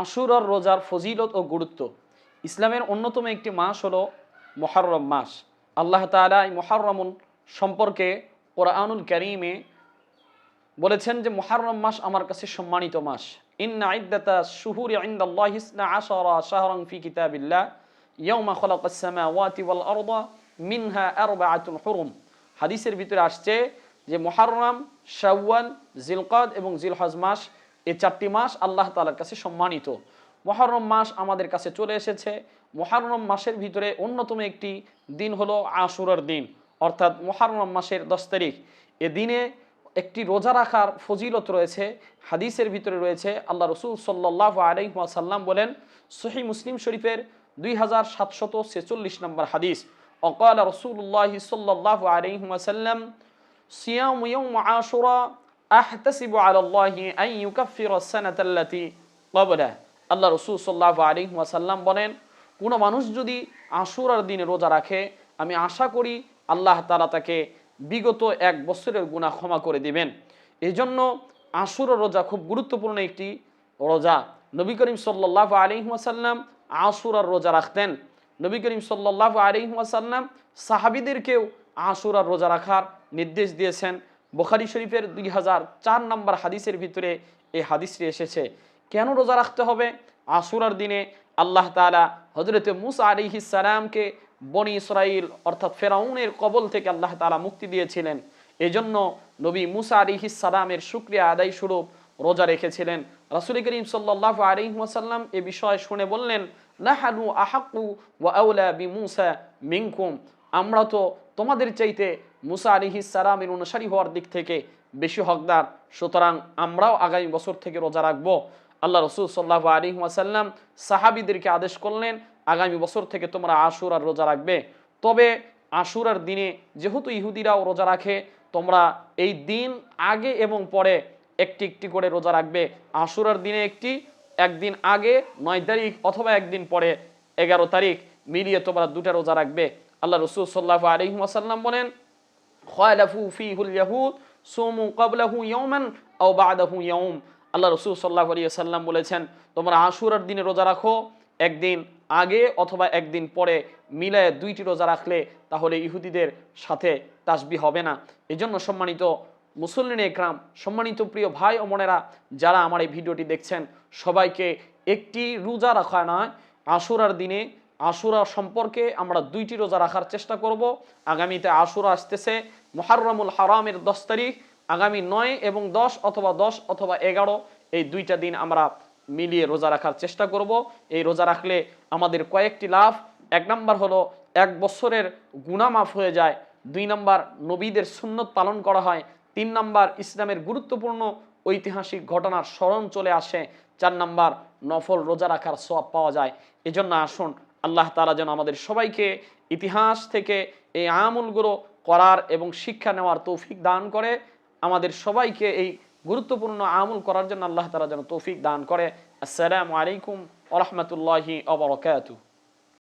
আশুরার রোজার ফজিলত ও গুরুত্ব। ইসলামের অন্যতম একটি মাস হলো মহারম মাস। আল্লাহ তালা এই মহারমুল সম্পর্কে কোরআনুল করিমে বলেছেন যে মহারম মাস আমার কাছে সম্মানিত মাস। শুহুরি ফি মিনহা হাদিসের ভিতরে আসছে যে মহারম শাওয়াল, জিলকাদ এবং জিলহজ মাস এই চারটি মাস আল্লাহ তাআলার কাছে সম্মানিত। মহরম মাস আমাদের কাছে চলে এসেছে। মহরম মাসের ভিতরে অন্যতম একটি দিন হলো আশুরার দিন। অর্থাৎ মহরম মাসের দশ তারিখ। এ দিনে একটি রোজা রাখার ফজিলত রয়েছে, হাদিসের ভিতরে রয়েছে, আল্লাহ রসুল সাল্লাহ আলাইসাল্লাম বলেন সহি মুসলিম শরীফের দুই হাজার সাতশত ছেচল্লিশ নম্বর হাদিস, অকাল রসুল্লাহ সাল্লাহ আলাইসাল্লাম সিয়াম আশুরা আহতাসিবু আলাল্লাহি আন ইউকাফির সানাতাল্লাতি। ক্বাবলা আল্লাহ রসুল সাল্লাহ আলাইহি ওয়াসাল্লাম বলেন, কোনো মানুষ যদি আশুরার দিনে রোজা রাখে, আমি আশা করি আল্লাহ তাআলা তাকে বিগত এক বছরের গুনাহ ক্ষমা করে দিবেন। এই জন্য আশুরার রোজা খুব গুরুত্বপূর্ণ একটি রোজা। নবী করিম সাল্লাহ আলাইহি ওয়াসাল্লাম আশুরার রোজা রাখতেন। নবী করিম সাল্লাহ আলাইহি ওয়াসাল্লাম সাহাবিদেরকেও আশুরার রোজা রাখার নির্দেশ দিয়েছেন। বোখারি শরীফের দুই হাজার চার নম্বর হাদিসের ভিতরে এই হাদিসটি এসেছে। কেন রোজা রাখতে হবে? আশুরার দিনে আল্লাহ তালা হজরত মুসা আলিহি সালামকে বনি ইসরাইল অর্থাৎ ফেরাউনের কবল থেকে আল্লাহ তালা মুক্তি দিয়েছিলেন। এজন্য নবী মুসা আলিহি সালামের শুক্রিয়া আদায় স্বরূপ রোজা রেখেছিলেন। রাসুল করিম সাল্লাহ আলিহাসাল্লাম এ বিষয়ে শুনে বললেন, নাহানু আহাকু ওয়া বি মুসা মিনকুম। আমরা তো তোমাদের চাইতে মুসা আলিহি সালামের অনুসারী হওয়ার দিক থেকে বেশি হকদার। সুতরাং আমরাও আগামী বছর থেকে রোজা রাখব। আল্লাহ রসুল সাল্লাহ আলী ওয়াসাল্লাম সাহাবিদেরকে আদেশ করলেন, আগামী বছর থেকে তোমরা আশুর আর রোজা রাখবে। তবে আশুরার দিনে যেহেতু ইহুদিরাও রোজা রাখে, তোমরা এই দিন আগে এবং পরে একটি একটি করে রোজা রাখবে। আশুরার দিনে একটি, একদিন আগে নয় তারিখ অথবা একদিন পরে এগারো তারিখ। মিলিয়ে তোমরা দুটা রোজা রাখবে। আল্লাহ রসুল সাল্লাহ আলহিম আসাল্লাম বলেন খয়লাফু ফিহুল ইয়াহুদ, সোমু কবলাহু ইয়ৌমান ও বাদাহু ইয়ৌম আল্লাহ রসুল সাল্লাহ আলী সাল্লাম বলেছেন, তোমরা আশুরার দিনে রোজা রাখো, একদিন আগে অথবা একদিন পরে মিলায় দুইটি রোজা রাখলে তাহলে ইহুদিদের সাথে তাসবি হবে না। এজন্য সম্মানিত মুসল্লিন একরাম, সম্মানিত প্রিয় ভাই ও বোনেরা, যারা আমার এই ভিডিওটি দেখছেন, সবাইকে একটি রোজা রাখা নয়, আশুরার দিনে আশুরা সম্পর্কে আমরা দুইটি রোজা রাখার চেষ্টা করব। আগামীতে আশুরা আসতেছে মহারমুল হারামের দশ তারিখ। আগামী নয় এবং দশ অথবা দশ অথবা এগারো, এই দুইটা দিন আমরা মিলিয়ে রোজা রাখার চেষ্টা করব। এই রোজা রাখলে আমাদের কয়েকটি লাভ। এক নাম্বার হলো, এক বছরের গুণা মাফ হয়ে যায়। দুই নাম্বার, নবীদের সুন্নত পালন করা হয়। তিন নাম্বার, ইসলামের গুরুত্বপূর্ণ ঐতিহাসিক ঘটনার স্মরণ চলে আসে। চার নাম্বার, নফল রোজা রাখার সব পাওয়া যায়। এজন্য আসুন আল্লাহ তালা যেন আমাদের সবাইকে ইতিহাস থেকে এই আমলগুলো করার এবং শিক্ষা নেওয়ার তৌফিক দান করে, আমাদের সবাইকে এই গুরুত্বপূর্ণ আমল করার জন্য আল্লাহ তালা যেন তৌফিক দান করে। আসসালামু আলাইকুম ওরহমতুল্লাহি অবরকাতু